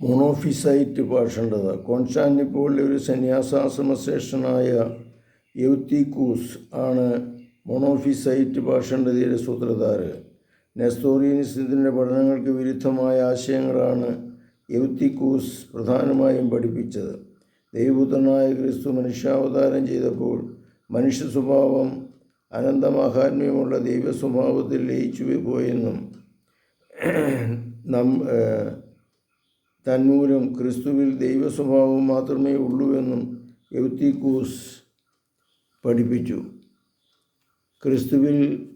Monophysite പാഷണ്ഡത കോൺസ്റ്റാന്റിപ്പോളിലെ ഒരു സന്യാസാശ്രമ ശേഷനായ യൗത്തിക്കൂസ് ആണ് Monophysite പാഷണ്ഡതയുടെ സൂത്രധാരൻ. നെസ്തോറിയനിസത്തിന്റെ പഠനങ്ങൾക്ക് വിരുദ്ധമായ ആശയങ്ങളാണ് യൗത്തിക്കൂസ് പ്രധാനമായും പഠിപ്പിച്ചത്. ദൈവപുത്രനായ ക്രിസ്തു മനുഷ്യാവതാരം ചെയ്തപ്പോൾ മനുഷ്യ സ്വഭാവം അനന്തമാഹാത്മ്യമുള്ള ദൈവ സ്വഭാവത്തിൽ ലയിച്ചു പോയെന്നും നം തന്മൂലം ക്രിസ്തുവിൽ ദൈവസ്വഭാവം മാത്രമേ ഉള്ളൂവെന്നും യൗത്തിക്കൂസ് പഠിപ്പിച്ചു. ക്രിസ്തുവിൽ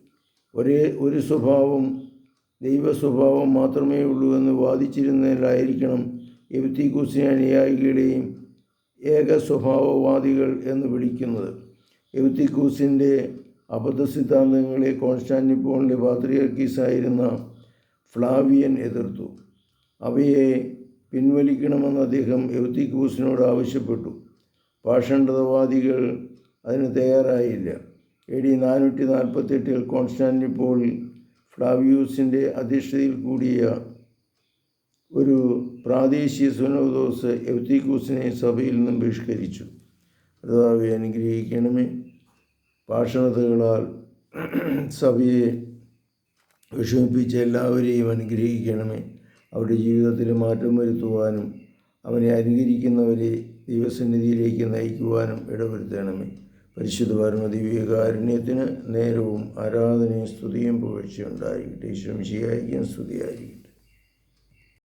ഒരേ ഒരു സ്വഭാവം ദൈവസ്വഭാവം മാത്രമേ ഉള്ളൂ എന്ന് വാദിച്ചിരുന്നതിലായിരിക്കണം യൗത്തിക്കൂസിനെ അനുയായികളെയും ഏക സ്വഭാവവാദികൾ എന്ന് വിളിക്കുന്നത്. യൗത്തിക്കൂസിന്റെ അബദ്ധ സിദ്ധാന്തങ്ങളെ കോൺസ്റ്റാന്റിപ്പോളിന്റെ പാത്രിയർക്കീസായിരുന്ന ഫ്ലാവിയൻ എതിർത്തു. അവയെ പിൻവലിക്കണമെന്ന് അദ്ദേഹം എവത്തിക്കൂസിനോട് ആവശ്യപ്പെട്ടു. പാഷണ്ഡതവാദികൾ അതിന് തയ്യാറായില്ല. എ ഡി നാനൂറ്റി നാൽപ്പത്തെട്ടിൽ കോൺസ്റ്റാന്റിപ്പോളിൽ ഫ്ലാവിയൂസിന്റെ അധ്യക്ഷതയിൽ കൂടിയ ഒരു പ്രാദേശിക സുനോദോസ് എവത്തിക്കൂസിനെ സഭയിൽ നിന്നും ബഹിഷ്കരിച്ചു. കർത്താവെ അനുഗ്രഹിക്കണമേ. പാഷണതകളാൽ സഭയെ വിഷമിപ്പിച്ച എല്ലാവരെയും അനുഗ്രഹിക്കണമേ. അവരുടെ ജീവിതത്തിൽ മാറ്റം വരുത്തുവാനും അവനെ അനുകരിക്കുന്നവരെ ദൈവസന്നിധിയിലേക്ക് നയിക്കുവാനും ഇടവരുത്തണമേ. പരിശുദ്ധ പരമ ദിവ്യകാരുണ്യത്തിന് നേരവും ആരാധനയും സ്തുതിയും പുകഴ്ചയുണ്ടായിരിക്കട്ടെ ഈശ്വരം ശിയായിരിക്കും സ്തുതിയായിരിക്കും.